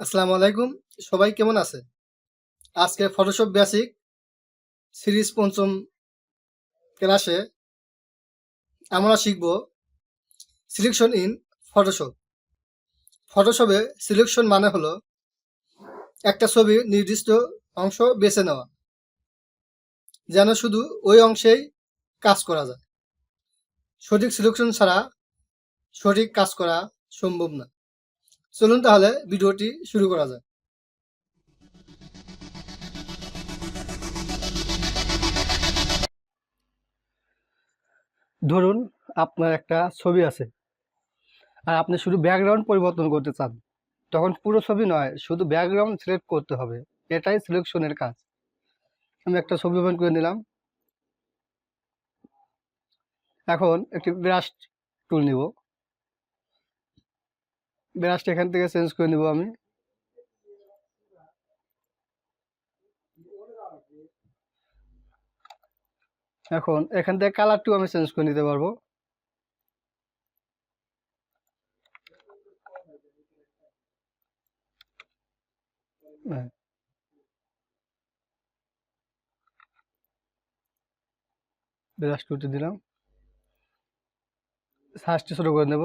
আসসালামু আলাইকুম। সবাই কেমন আছে আজকে ফটোশপ বেসিক সিরিজ পঞ্চম ক্লাসে আমরা শিখব সিলেকশন ইন ফটোশপ ফটোশপে সিলেকশন মানে হলো একটা ছবির নির্দিষ্ট অংশ বেছে নেওয়া, যেন শুধু ওই অংশেই কাজ করা যায়। সঠিক সিলেকশন ছাড়া সঠিক কাজ করা সম্ভব না। চলুন তাহলে ভিডিওটি শুরু করা যায় ধরুন আপনার একটা ছবি আছে আর আপনি শুধু ব্যাকগ্রাউন্ড পরিবর্তন করতে চান, তখন পুরো ছবি নয়, শুধু ব্যাকগ্রাউন্ড সিলেক্ট করতে হবে। এটাই সিলেকশনের কাজ। আমি একটা ছবি ওপেন করে নিলাম। এখন একটি ব্রাশ টুল নিব। ব্রাশটা এখান থেকে চেঞ্জ করে নিব আমি। এখন এখান থেকে কালারটিও আমি চেঞ্জ করে নিতে পারব। হ্যাঁ। ব্রাশ টুলটি দিলাম। সাজটি শুরু করে নেব।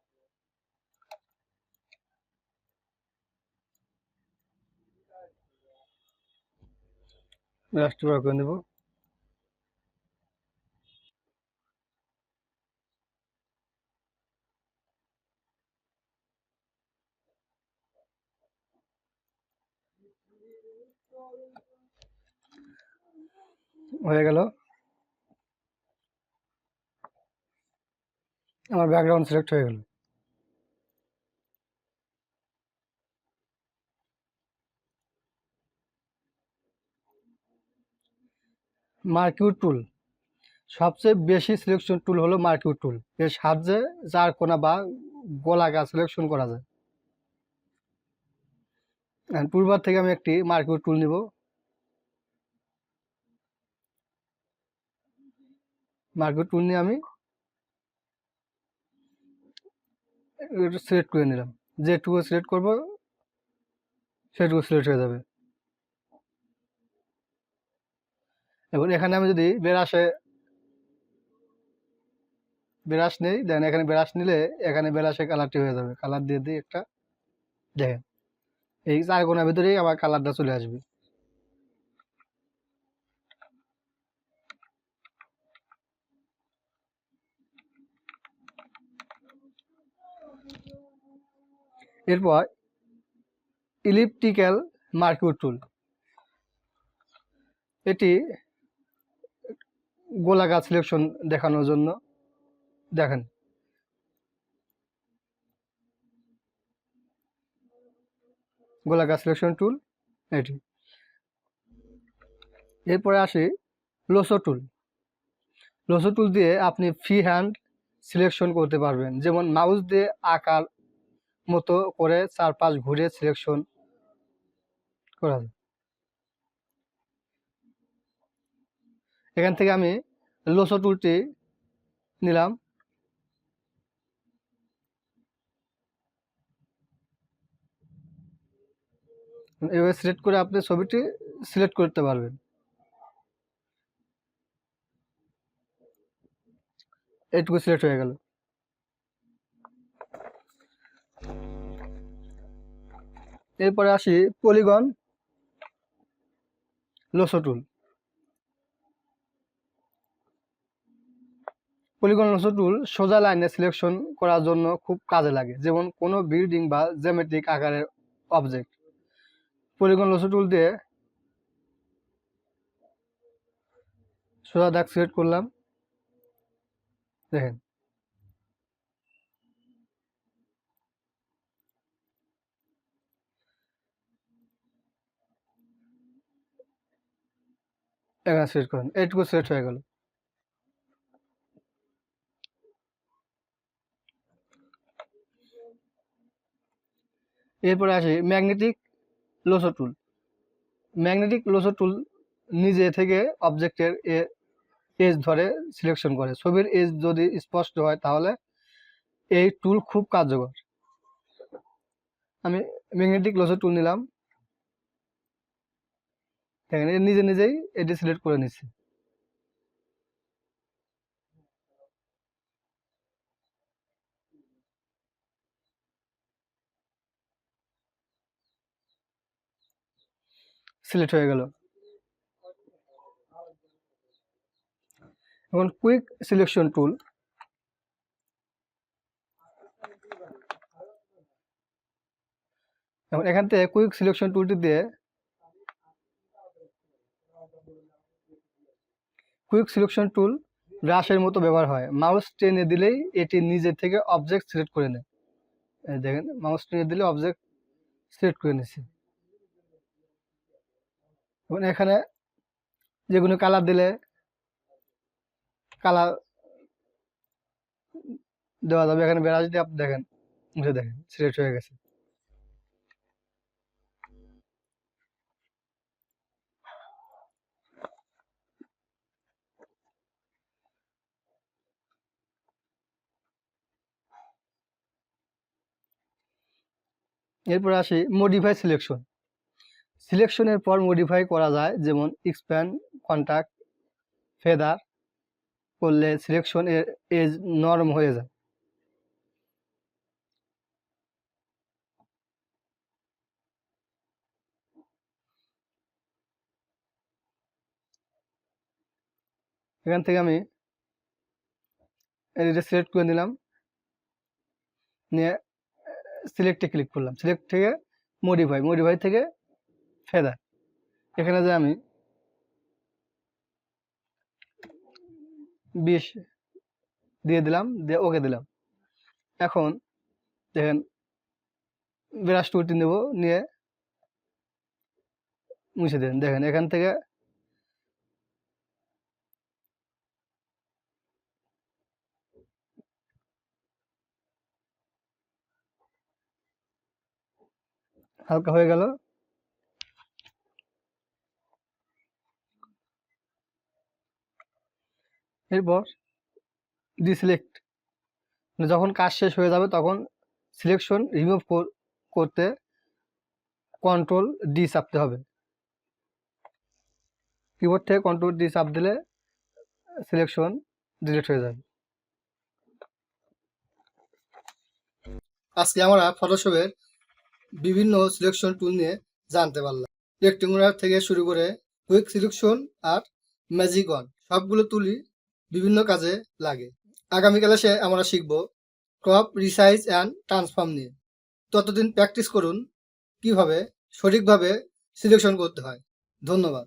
ব্রাশটি বার করে নেব হয়ে গেল। আমার ব্যাকগ্রাউন্ড সিলেক্ট হয়ে গেল। মার্কিউ টুল। সবচেয়ে বেশি সিলেকশন টুল হলো মার্কিউ টুল। এর সাহায্যে চার কোনা বা গোলাকার সিলেকশন করা যায়। টুলবার থেকে আমি একটি মার্কিউ টুল নিব। মার্কিউ টুল নিয়ে আমি সিলেক্ট করে নিলাম। যেটুকু সিলেক্ট করব, সেটুকু সিলেক্ট হয়ে যাবে। এবং এখানে আমি যদি বেরাসে ব্রাশ নেই, দেন এখানে ব্রাশ নিলে এখানে ব্রাশে কালারটি হয়ে যাবে। কালার দিয়ে দিই একটা দেখেন, এই চার কোনার ভিতরেই আমার কালারটা চলে আসবে। এরপর ইলিপটিক্যাল মার্কিউ টুল এটি গোলাকার সিলেকশন দেখানোর জন্য। দেখেন। গোলাকার সিলেকশন টুল এটি। এরপরে আসি লোসো টুল লোসো টুল দিয়ে আপনি ফ্রি হ্যান্ড সিলেকশন করতে পারবেন। যেমন মাউস দিয়ে আকার মতো করে চারপাশ ঘুরে সিলেকশন করা যায়। এখান থেকে আমি লোসো টুলটি নিলাম। এভাবে সিলেক্ট করে আপনি ছবিটি সিলেক্ট করতে পারবেন। এইটুকু সিলেক্ট হয়ে গেল। এরপরে আসি পলিগন লোসো টুল পলিগন টুল সোজা লাইনে সিলেকশন করার জন্য খুব কাজে লাগে, যেমন কোনো বিল্ডিং বা জ্যামেট্রিক আকারের অবজেক্ট পলিগন লোসো টুল দিয়ে সোজা দাগ সিলেক্ট করলাম। দেখেন। এখানে সিলেক্ট করেন, এইটুকু সিলেক্ট হয়ে গেল। এরপরে আসি ম্যাগনেটিক লোসো টুল। ম্যাগনেটিক লোসো টুল নিজে থেকে অবজেক্টের এ, এজ ধরে সিলেকশন করে। ছবির এজ যদি স্পষ্ট হয় তাহলে এই টুল খুব কার্যকর। আমি ম্যাগনেটিক লোসো টুল নিলাম। নিজে নিজেই এটি সিলেক্ট করে নিচ্ছে। সিলেক্ট হয়ে গেল। এখন কুইক সিলেকশন টুল এখন এখান থেকে কুইক সিলেকশন টুলটি দিয়ে কুইক সিলেকশন টুল ব্রাশের মতো ব্যবহার হয়। মাউস টেনে দিলেই এটি নিজে থেকে অবজেক্ট সিলেক্ট করে নেয়। দেখেন মাউস টেনে দিলে অবজেক্ট সিলেক্ট করে নিচ্ছে এবং এখানে যে কোনো কালার দিলে কালার দেওয়া যাবে। এখানে বেড়া যদি আপনি দেখেন দেখেন, সিলেক্ট হয়ে গেছে। এরপর আসি মডিফাই সিলেকশন সিলেকশনের পর মডিফাই করা যায়। যেমন এক্সপ্যান্ড কন্ট্যাক্ট ফেদার করলে সিলেকশন এজ নরম হয়ে যায়। এখান থেকে আমি এটা সিলেক্ট করে নিলাম। নিয়ে সিলেক্টে ক্লিক করলাম। সিলেক্ট থেকে মডিফাই মডিফাই থেকে ফেদার এখানে যে আমি বিশ দিয়ে দিলাম, দিয়ে ওকে দিলাম। এখন দেখেন, ব্রাশ টুলটি নেব, নিয়ে মুছে দেন। দেখেন, এখান থেকে হালকা হয়ে গেল। এরপর ডিসিলেক্ট যখন কাজ শেষ হয়ে যাবে তখন সিলেকশন রিমুভ করতে কন্ট্রোল ডি চাপতে হবে। কিবোর্ড থেকে কন্ট্রোল ডি চাপ দিলে সিলেকশন ডিলিট হয়ে যাবে। আজকে আমরা ফটোশপের বিভিন্ন সিলেকশন টুল নিয়ে জানতে পারলাম। রেক্টেঙ্গুলার থেকে শুরু করে কুইক সিলেকশন আর ম্যাজিক অন সবগুলো তুলি বিভিন্ন কাজে লাগে। আগামীকালে সে আমরা শিখব ক্রপ রিসাইজ অ্যান্ড ট্রান্সফর্ম নিয়ে। ততদিন প্র্যাকটিস করুন কীভাবে সঠিকভাবে সিলেকশন করতে হয়। ধন্যবাদ।